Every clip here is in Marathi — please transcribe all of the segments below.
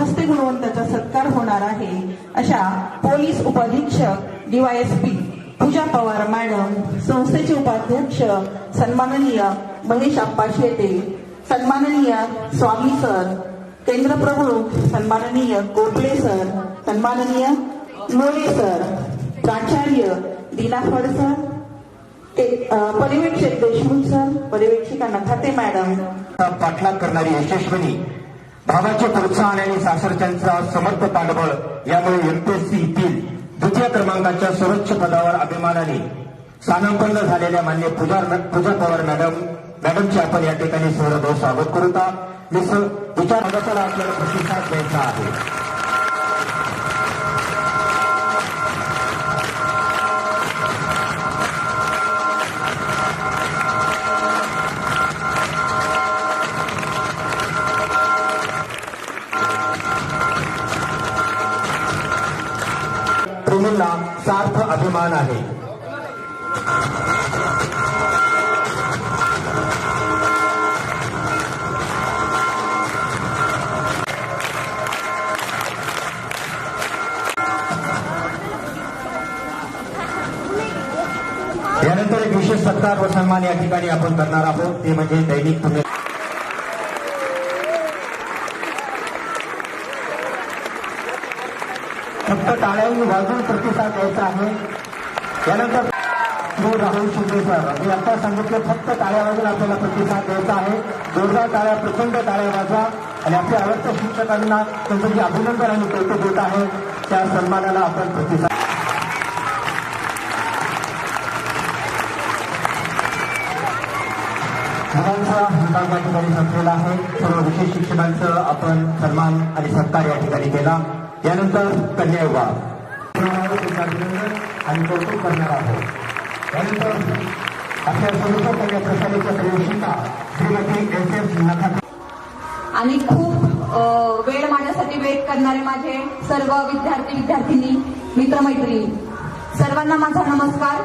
हस्ते गुणवंताचा सत्कार होणार आहे अशा पोलीस उपाधीक्षक डीवायएसपी पूजा पवार मॅडम संस्थेचे उपाध्यक्ष सन्माननीय महेश आप्पा शेटे सन्माननीय स्वामी सर केंद्र प्रमुख सन्माननीय गोखले सर सन्माननीय मोरे सर प्राचार्य दीना फड सर पर्यवेक्षक देशमुख सर पर्यवेक्षिका नखाते मॅडम पाठलाग करणारी यशस्विनी भावाचे प्रोत्साहन आणि सासरच्यांचा समर्थ पाठबळ यामुळे एमपीएससीतील द्वितीय क्रमांकाच्या सर्वोच्च पदावर अभिमानाने स्थानापन्न झालेल्या मान्य पूजा पूजा पवार मॅडम मॅडमचे आपण या ठिकाणी सहृदय स्वागत करू आहात मी स- विचार असलेला प्रतिसाद द्यायचा आहे. सार्थ अभिमान आहे. यानंतर एक विशेष सत्कार व सन्मान या ठिकाणी आपण करणार आहोत. ते म्हणजे दैनिक पुण्य फक्त टाळ्यांनी वाजून प्रतिसाद द्यायचा आहे. यानंतर श्री राहुल शिंदे सर मी आता सांगितलं फक्त टाळ्या वाजून आपल्याला प्रतिसाद द्यायचा आहे. जोरदार टाळ्या प्रचंड टाळ्या वाजवा. आणि आपल्या आवडत्या शिक्षकांना त्यांचं जे अभिनंदन आणि कौतुक होत आहे त्या सन्मानाला आपण प्रतिसाद मुलांचा या ठिकाणी संपलेला आहे. सर्व विशेष शिक्षकांचं आपण सन्मान आणि सत्कार या ठिकाणी केला. यानंतर कन्या विभाग आणि कौतुक करणार आहोत. यानंतर अशा सर्व कन्या प्रशालेच्या प्रवेशिका श्रीमती एस एस नखा आणि खूप वेळ माझ्यासाठी वेट करणारे माझे सर्व विद्यार्थी विद्यार्थिनी मित्रमैत्रिणी सर्वांना माझा नमस्कार.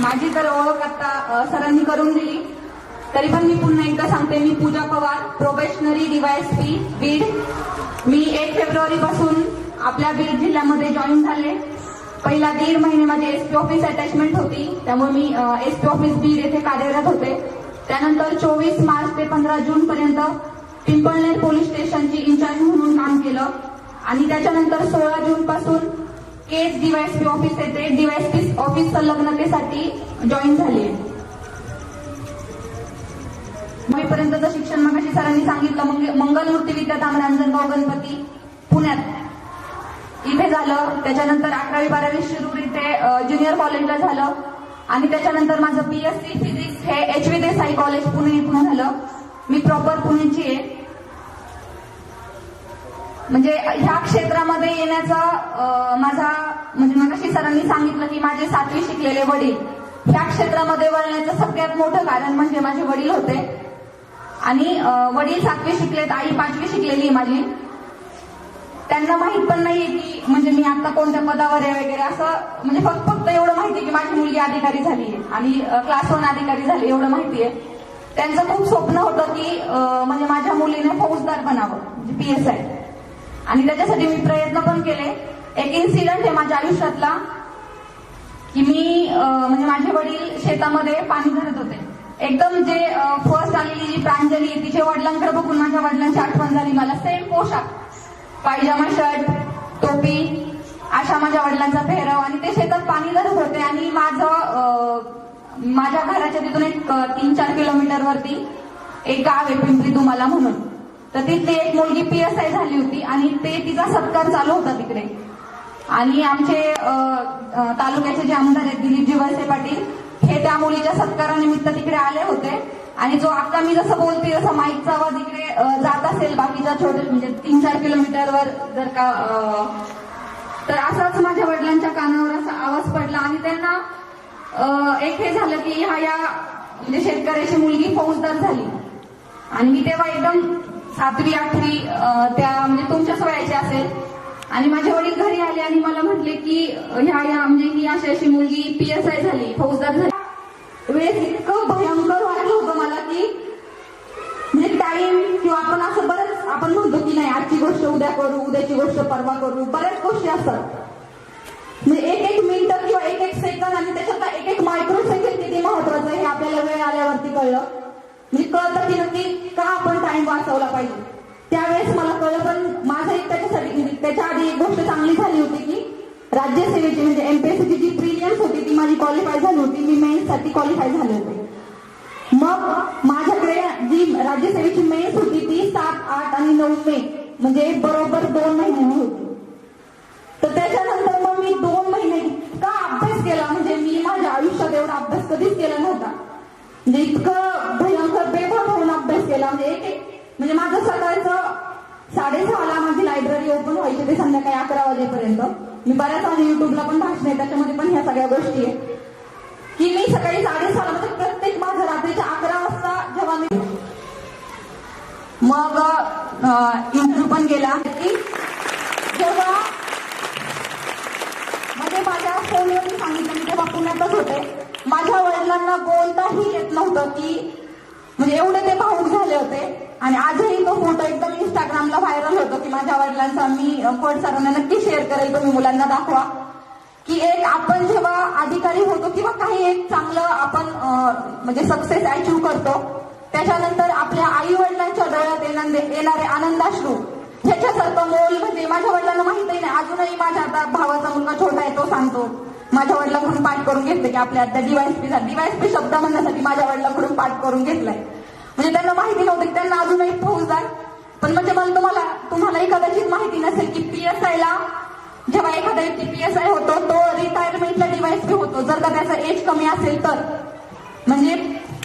माझी तर ओळख आता सरांनी करून दिली. तरी पण मी पुन्हा एकदा सांगते मी पूजा पवार प्रोबेशनरी डीवायएसपी बीड मी एक फेब्रुवारी पासून आपल्या बीड जिल्ह्यामध्ये जॉईन झाले. पहिला दीड महिने माझी एसपी ऑफिस अटॅचमेंट होती. त्यामुळे मी एसपी ऑफिस बीड येथे कार्यरत होते. त्यानंतर चोवीस मार्च ते पंधरा जून पर्यंत पिंपळनेर पोलीस स्टेशनची इंचार्ज म्हणून काम केलं. आणि त्याच्यानंतर सोळा जून पासून केस डीवायएसपी ऑफिस येथे डीवायएसपी ऑफिस संलग्नतेसाठी जॉईन झाली. पर्यंतचं शिक्षण मगाशी सरांनी सांगितलं मंग- मंगलमूर्ती विद्याधाम रांजणगाव गणपती पुण्यात. इथे झालं त्याच्यानंतर अकरावी बारावी शिरूर इथे ज्युनियर कॉलेजला झालं. आणि त्याच्यानंतर माझं बीएससी फिजिक्स हे H V Desai college Pune इथून झालं. मी प्रॉपर पुण्याची आहे. म्हणजे ह्या क्षेत्रामध्ये येण्याचा माझा म्हणजे मगाशी सरांनी सांगितलं की माझे सातवी शिकलेले वडील. ह्या क्षेत्रामध्ये वळण्याचं सगळ्यात मोठं कारण म्हणजे माझे वडील होते. आणि वडील सातवी शिकलेत आई पाचवी शिकलेली आहे माझी. त्यांना माहीत पण नाहीये की म्हणजे मी आता कोणत्या पदावर आहे वगैरे असं म्हणजे फक्त फक्त एवढं माहिती की माझी मुलगी अधिकारी झाली आहे आणि क्लास वन अधिकारी झाली एवढं माहिती आहे. त्यांचं खूप स्वप्न होतं की म्हणजे माझ्या मुलीने फौजदार बनावं म्हणजे पी एस आय आणि त्याच्यासाठी मी प्रयत्न पण केले. एक इन्सिडंट आहे माझ्या आयुष्यातला की मी म्हणजे माझे वडील शेतामध्ये पाणी धरत होते. एकदम जे फर्स्ट आलेली जी प्रांजली आहे, तिच्या वडिलांकडे बघून माझ्या वडिलांची आठवण झाली मला सेम पोशाख. पायजामा शर्ट टोपी अशा माझ्या वडिलांचा पेहराव. आणि ते शेतात पाणी धरत होते आणि माझं माझ्या घराच्या तिथून एक तीन चार किलोमीटर वरती एक गाव आहे पिंपरी तुम्हाला म्हणून. तर तिथली एक मुलगी पी एस आय झाली होती आणि ते तिचा सत्कार चालू होता तिकडे. आणि आमचे तालुक्याचे जे आमदार आहेत दिलीपजी वळसे पाटील हे त्या मुलीच्या सत्कारानिमित्त तिकडे आले होते. आणि जो आता मी जसं बोलते जसं माईकचा आवाज इकडे जात असेल बाकीच्या छोटे म्हणजे तीन चार किलोमीटरवर जर का तर असाच माझ्या वडिलांच्या कानावर असा आवाज पडला. आणि त्यांना एक हे झालं की ह्या या म्हणजे शेतकऱ्याची मुलगी फौजदार झाली. आणि मी तेव्हा एकदम सातवी आठवी त्या म्हणजे तुमच्याच वयाची असेल. आणि माझे वडील घरी आले आणि मला म्हटले की ह्या या म्हणजे ही अशी अशी मुलगी पी एस आय झाली फौजदार झाली. वेळेस इतकं भयंकर वाटलं होतं मला की म्हणजे टाइम किंवा आपण असं बरंच आपण म्हणतो की नाही आजची गोष्ट उद्या करू उद्याची गोष्ट परवा करू बऱ्याच गोष्टी असतात. म्हणजे एक एक मिनिट किंवा एक एक सेकंद आणि त्याच्यातला एक एक मायक्रो सेकंड किती महत्वाचं आहे हे आपल्याला वेळ आल्यावरती कळलं. म्हणजे कळतं की नक्की का आपण टाइम वाचवला पाहिजे. त्यावेळेस मला कळलं पण माझं एक त्याच्यासाठी म्हणजे त्याच्या आधी एक गोष्ट चांगली झाली होती की राज्यसेवेची म्हणजे एमपीएससीची जी प्रिलियम्स होती ती माझी क्वालिफाय झाली होती. मी मेन्ससाठी क्वालिफाय झाले होते. मग माझ्याकडे जी राज्यसेवेची मेन्स होती ती सात आठ आणि नऊ मे म्हणजे बरोबर दोन महिने होती. तर त्याच्यानंतर मग मी दोन महिने का अभ्यास केला म्हणजे मी माझ्या आयुष्यात एवढा अभ्यास कधीच केला नव्हता. म्हणजे इतकं भयंकर बेभान होऊन अभ्यास केला म्हणजे एक एक म्हणजे माझं सकाळचं साडेसहाला माझी लायब्ररी ओपन व्हायची ते संध्याकाळी अकरा वाजेपर्यंत. मी बऱ्याच आधी युट्यूबला पण भाषण आहे त्याच्यामध्ये पण ह्या सगळ्या गोष्टी आहे की मी सकाळी साडेसहा म्हणजे प्रत्येक माझं रात्रीच्या अकरा वाजता जेव्हा मी मग इंटरव्ह्यू पण गेला की जेव्हा म्हणजे माझ्या फोनवर सांगितलं मी तेव्हा पुण्यातच होते. माझ्या वडिलांना बोलताही येत नव्हतं की म्हणजे एवढे ते भाऊक झाले होते आणि आजही तो फोटो एकदम इंस्टाग्रामला व्हायरल होतो की माझ्या वडिलांचा मी अ, सर्वांना सरांना नक्की शेअर करेल. तुम्ही मुलांना दाखवा. की एक आपण जेव्हा अधिकारी होतो किंवा काही एक चांगलं आपण म्हणजे सक्सेस अचीव करतो त्याच्यानंतर आपल्या आई वडिलांच्या डोळ्यात येणारे आनंदाश्रू ह्याच्यासारखं मोल म्हणजे माझ्या वडिलांना माहितही नाही. अजूनही माझ्या आता भावाचा मुलगा छोटा आहे तो सांगतो. माझ्या वडिलांकडून पाठ करून घेतले की आपल्या आता डीवायसपी डीवायसपी शब्द म्हणण्यासाठी माझ्या वडिलांकडून पाठ करून घेतलाय. म्हणजे त्यांना माहिती नव्हती त्यांना अजूनही फौजदार पण म्हणजे मला तुम्हाला तुम्हालाही कदाचित माहिती नसेल की पीएसआय ला जेव्हा एखादा व्यक्ती पीएसआय होतो तो रिटायरमेंटला बी होतो. जर का त्याचा एज कमी असेल तर. म्हणजे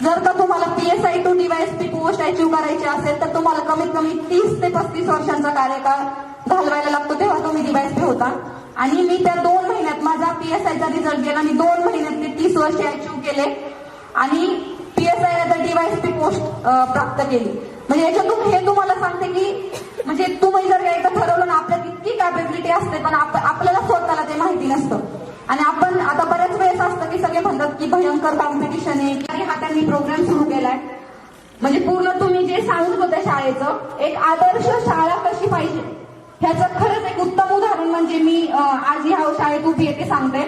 जर का तुम्हाला PSI to DySP post achieve करायची असेल तर तुम्हाला कमीत कमी तीस ते पस्तीस वर्षांचा कार्यकाळ घालवायला लागतो तेव्हा तुम्ही डीवायएसपी होता आणि मी त्या दोन महिन्यात माझा पीएसआयचा रिझल्ट गेला आणि दोन महिन्यात ते तीस वर्ष अचीव्ह केले. आणि पीएसआय डिवाइस डीवायएसपी पोस्ट प्राप्त केली. म्हणजे याच्या त्यांनी म्हणजे तुम्ही जर यायचं ठरवलं ना आपल्यात इतकी कॅपेबिलिटी असते पण आपल्याला स्वतःला ते माहिती नसतं. आणि आपण आता बऱ्याच वेळेस असतं की सगळे म्हणतात की भयंकर कॉम्पिटिशन आहे हा त्यांनी प्रोग्राम सुरू केलाय. म्हणजे पूर्ण तुम्ही जे सांगत होत्या शाळेचं एक आदर्श शाळा कशी पाहिजे? ह्याचं खरंच एक उत्तम उदाहरण म्हणजे मी आज ह्या शाळेत उभी आहे ते सांगते.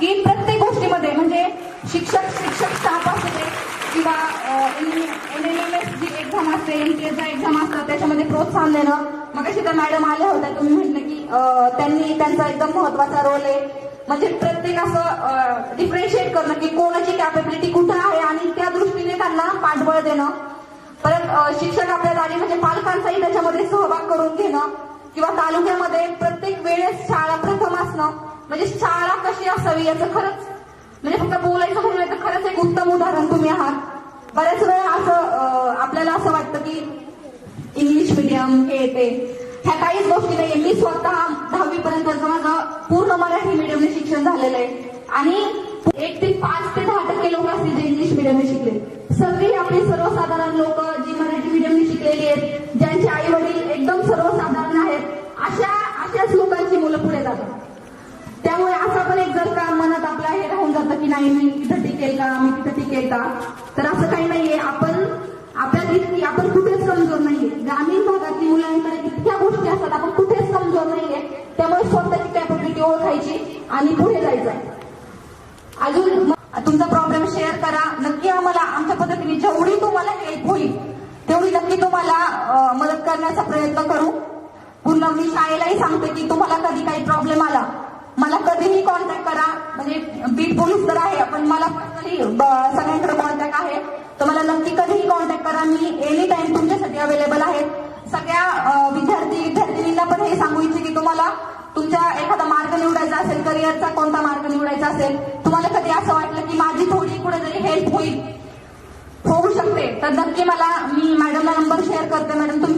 की प्रत्येक गोष्टीमध्ये म्हणजे शिक्षक शिक्षक स्टाफ असू दे किंवा एन एम एस एक्झाम असते एमटीएचा एक्झाम असतात त्याच्यामध्ये प्रोत्साहन देणं. मग अशी त्या मॅडम आल्या होत्या तुम्ही म्हटलं की त्यांनी त्यांचा एकदम महत्त्वाचा रोल आहे. म्हणजे प्रत्येक असं डिफरेन्शिएट करणं की कोणाची कॅपेबिलिटी कुठं आहे आणि त्या दृष्टीने त्यांना पाठबळ देणं. परत शिक्षक आपल्या जागी म्हणजे पालकांचाही त्याच्यामध्ये सहभाग करून घेणं. किंवा तालुक्यामध्ये प्रत्येक वेळेस शाळा प्रथम असणं. म्हणजे शाळा कशी असावी याचं खरंच म्हणजे फक्त बोलायचं म्हणून खरंच एक उत्तम उदाहरण तुम्ही आहात. बऱ्याच वेळा असं आपल्याला असं वाटतं की इंग्लिश मिडियम हे ते ह्या काहीच गोष्टी नाही मी स्वतः दहावी पर्यंत माझं पूर्ण मराठी मिडियमने शिक्षण झालेलं आहे. आणि एक ते पाच ते दहा टक्के लोक असतील जे इंग्लिश मिडियमने शिकले. सगळी आपली सर्वसाधारण लोक जी मराठी मिडियमने शिकलेली आहेत ज्यांचे आई वडील एकदम सर्वसाधारण आहेत अशा अशाच लोकांची मुलं पुढे जातात. त्यामुळे असं पण एक जर का मनात आपलं हे राहून जातं की नाही मी इथं टिकेल का मी तिथं टिकेल का? तर असं काही नाहीये. आपण आपल्या इतकी आपण कुठेच कमजोर नाहीये. ग्रामीण भागातली मुलांकडे इतक्या गोष्टी असतात आपण कुठेच कमजोर नाहीये. त्यामुळे स्वतःची कॅपॅबिलिटी ओळखायची आणि पुढे जायचं अजून तुमचा प्रॉब्लेम शेअर करा. नक्की आम्हाला आमच्या पद्धतीने जेवढी तुम्हाला हेल्प होईल तेवढी नक्की तुम्हाला मदत करण्याचा प्रयत्न करू. पूर्ण मी शाळेलाही सांगते की तुम्हाला कधी काही प्रॉब्लेम आला मला कधीही कॉन्टॅक्ट करा. म्हणजे बीट पोलीस तर आहे पण मला पर्सनली सगळ्यांकडे कॉन्टॅक्ट आहे तर मला नक्की कधीही कॉन्टॅक्ट करा मी एनी टाइम तुमच्यासाठी अवेलेबल आहेत. सगळ्या विद्यार्थी विद्यार्थिनींना पण हे सांगू इच्छित की तुम्हाला तुमच्या एखादा मार्ग निवडायचा असेल करिअरचा कोणता मार्ग निवडायचा असेल तुम्हाला कधी असं वाटलं की माझी थोडी कुठेतरी हेल्प होईल? होऊ शकते. तर नक्की मला मी मॅडमला नंबर शेअर करते. मॅडम तुम्ही